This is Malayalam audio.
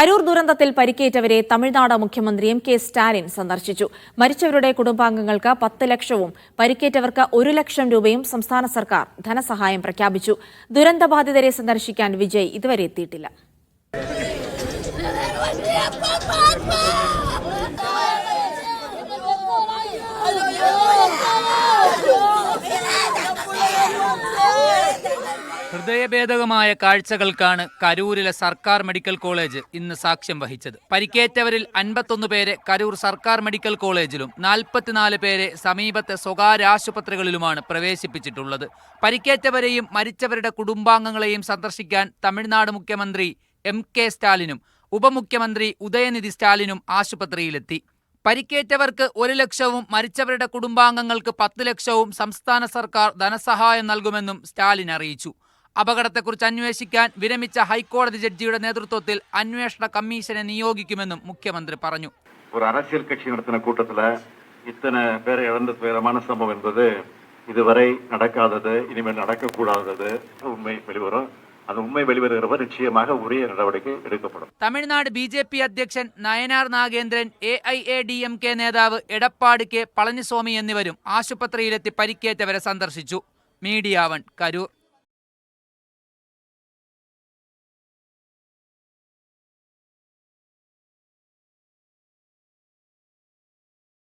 കരൂർ ദുരന്തത്തിൽ പരിക്കേറ്റവരെ തമിഴ്നാട് മുഖ്യമന്ത്രി എം കെ സ്റ്റാലിൻ സന്ദർശിച്ചു. മരിച്ചവരുടെ കുടുംബാംഗങ്ങൾക്ക് പത്ത് ലക്ഷവും പരിക്കേറ്റവർക്ക് ഒരു ലക്ഷം രൂപയും സംസ്ഥാന സർക്കാർ ധനസഹായം പ്രഖ്യാപിച്ചു. ദുരന്തബാധിതരെ സന്ദർശിക്കാൻ വിജയ് ഇതുവരെ എത്തിയിട്ടില്ല. ഹൃദയഭേദകമായ കാഴ്ചകൾക്കാണ് കരൂരിലെ സർക്കാർ മെഡിക്കൽ കോളേജ് ഇന്ന് സാക്ഷ്യം വഹിച്ചത്. പരിക്കേറ്റവരിൽ അൻപത്തൊന്ന് പേരെ കരൂർ സർക്കാർ മെഡിക്കൽ കോളേജിലും നാൽപ്പത്തിനാല് പേരെ സമീപത്തെ സ്വകാര്യ ആശുപത്രികളിലുമാണ് പ്രവേശിപ്പിച്ചിട്ടുള്ളത്. പരിക്കേറ്റവരെയും മരിച്ചവരുടെ കുടുംബാംഗങ്ങളെയും സന്ദർശിക്കാൻ തമിഴ്നാട് മുഖ്യമന്ത്രി എം കെ സ്റ്റാലിനും ഉപമുഖ്യമന്ത്രി ഉദയനിധി സ്റ്റാലിനും ആശുപത്രിയിലെത്തി. പരിക്കേറ്റവർക്ക് ഒരു ലക്ഷവും മരിച്ചവരുടെ കുടുംബാംഗങ്ങൾക്ക് പത്ത് ലക്ഷവും സംസ്ഥാന സർക്കാർ ധനസഹായം നൽകുമെന്നും സ്റ്റാലിൻ അറിയിച്ചു. അപകടത്തെക്കുറിച്ച് അന്വേഷിക്കാൻ വിരമിച്ച ഹൈക്കോടതി ജഡ്ജിയുടെ നേതൃത്വത്തിൽ അന്വേഷണ കമ്മീഷനെ നിയോഗിക്കുമെന്നും മുഖ്യമന്ത്രി പറഞ്ഞു ஒரு அரசியல் கட்சி நடத்தின கூட்டத்துல இத்தனை பேரை இழந்த துயரமான சம்பவம் என்பது இதுவரை நடக்காதது இனிமேல் நடக்கக்கூடாதது உண்மை வெளிவரும் அந்த உண்மை வெளிவருகிறப்ப நிச்சயமாக உரிய நடவடிக்கை எடுக்கப்படும் തമിഴ്നാട് ബി ജെ പി അധ്യക്ഷൻ Nainar Nagendran A I A D M K നേതാവ് എടപ്പാട് കെ പളനിസ്വാമി എന്നിവരും ആശുപത്രിയിലെത്തി പരിക്കേറ്റവരെ സന്ദർശിച്ചു മീഡിയ വൺ കരൂർ